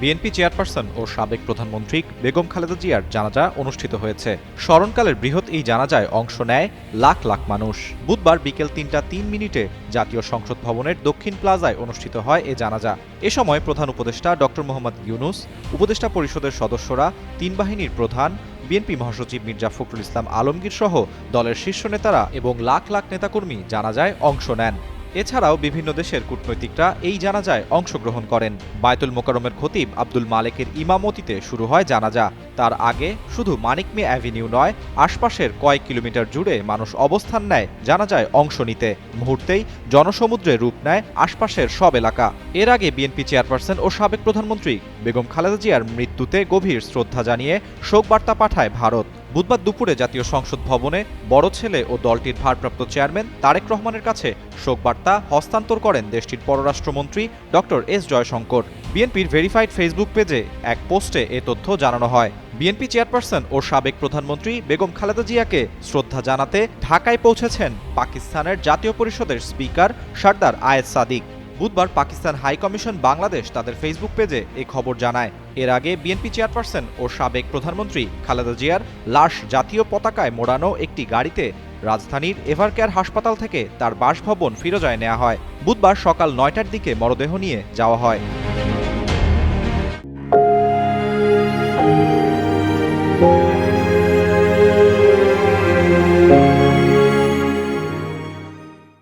BNP chairperson ও সাবেক প্রধানমন্ত্রী বেগম খালেদা জিয়ার জানাজা অনুষ্ঠিত হয়েছে। স্মরণকালের বৃহৎ এই জানাজায় অংশ নেয় লাখ লাখ মানুষ। বুধবার বিকেল তিনটা তিন মিনিটে জাতীয় সংসদ ভবনের দক্ষিণ প্লাজায় অনুষ্ঠিত হয় এ জানাজা। এ সময় প্রধান উপদেষ্টা ডক্টর মোহাম্মদ ইউনুস, উপদেষ্টা পরিষদের সদস্যরা, তিন বাহিনীর প্রধান, বিএনপি মহাসচিব মির্জা ফখরুল ইসলাম আলমগীর সহ দলের শীর্ষ নেতারা এবং লাখ লাখ নেতাকর্মী জানাজায় অংশ নেন। এছাড়াও বিভিন্ন দেশের কূটনৈতিকরা এই জানাজায় অংশগ্রহণ করেন। বায়তুল মোকারমের খতিব আব্দুল মালেকের ইমামতিতে শুরু হয় জানাজা। তার আগে শুধু মানিক মে অ্যাভিনিউ নয়, আশপাশের কয়েক কিলোমিটার জুড়ে মানুষ অবস্থান নেয় জানাজায় অংশ নিতে। মুহূর্তেই জনসমুদ্রে রূপ নেয় আশপাশের সব এলাকা। এর আগে বিএনপি চেয়ারপারসন ও সাবেক প্রধানমন্ত্রী বেগম খালেদা জিয়ার মৃত্যুতে গভীর শ্রদ্ধা জানিয়ে শোকবার্তা পাঠায় ভারত। বুধবার দুপুরে জাতীয় সংসদ ভবনে বড় ছেলে ও দলটির ভারপ্রাপ্ত চেয়ারম্যান তারেক রহমানের কাছে শোকবার্তা হস্তান্তর করেন দেশটির পররাষ্ট্রমন্ত্রী ডক্টর এস জয়শঙ্কর। বিএনপির ভেরিফাইড ফেসবুক পেজে এক পোস্টে এ তথ্য জানানো হয়। বিএনপি চেয়ারপারসন ও সাবেক প্রধানমন্ত্রী বেগম খালেদা জিয়াকে শ্রদ্ধা জানাতে ঢাকায় পৌঁছেছেন পাকিস্তানের জাতীয় পরিষদের স্পিকার সর্দার আয়েদ সাদিক। বুধবার পাকিস্তান হাই কমিশন বাংলাদেশ তাদের ফেসবুক পেজে এ খবর জানায়। এর আগে বিএনপি চেয়ারপারসন ও সাবেক প্রধানমন্ত্রী খালেদা জিয়ার লাশ জাতীয় পতাকায় মোড়ানো একটি গাড়িতে রাজধানীর এভারকেয়ার হাসপাতাল থেকে তার বাসভবন ফিরোজায় নেওয়া হয়। বুধবার সকাল নয়টার দিকে মরদেহ নিয়ে যাওয়া হয়।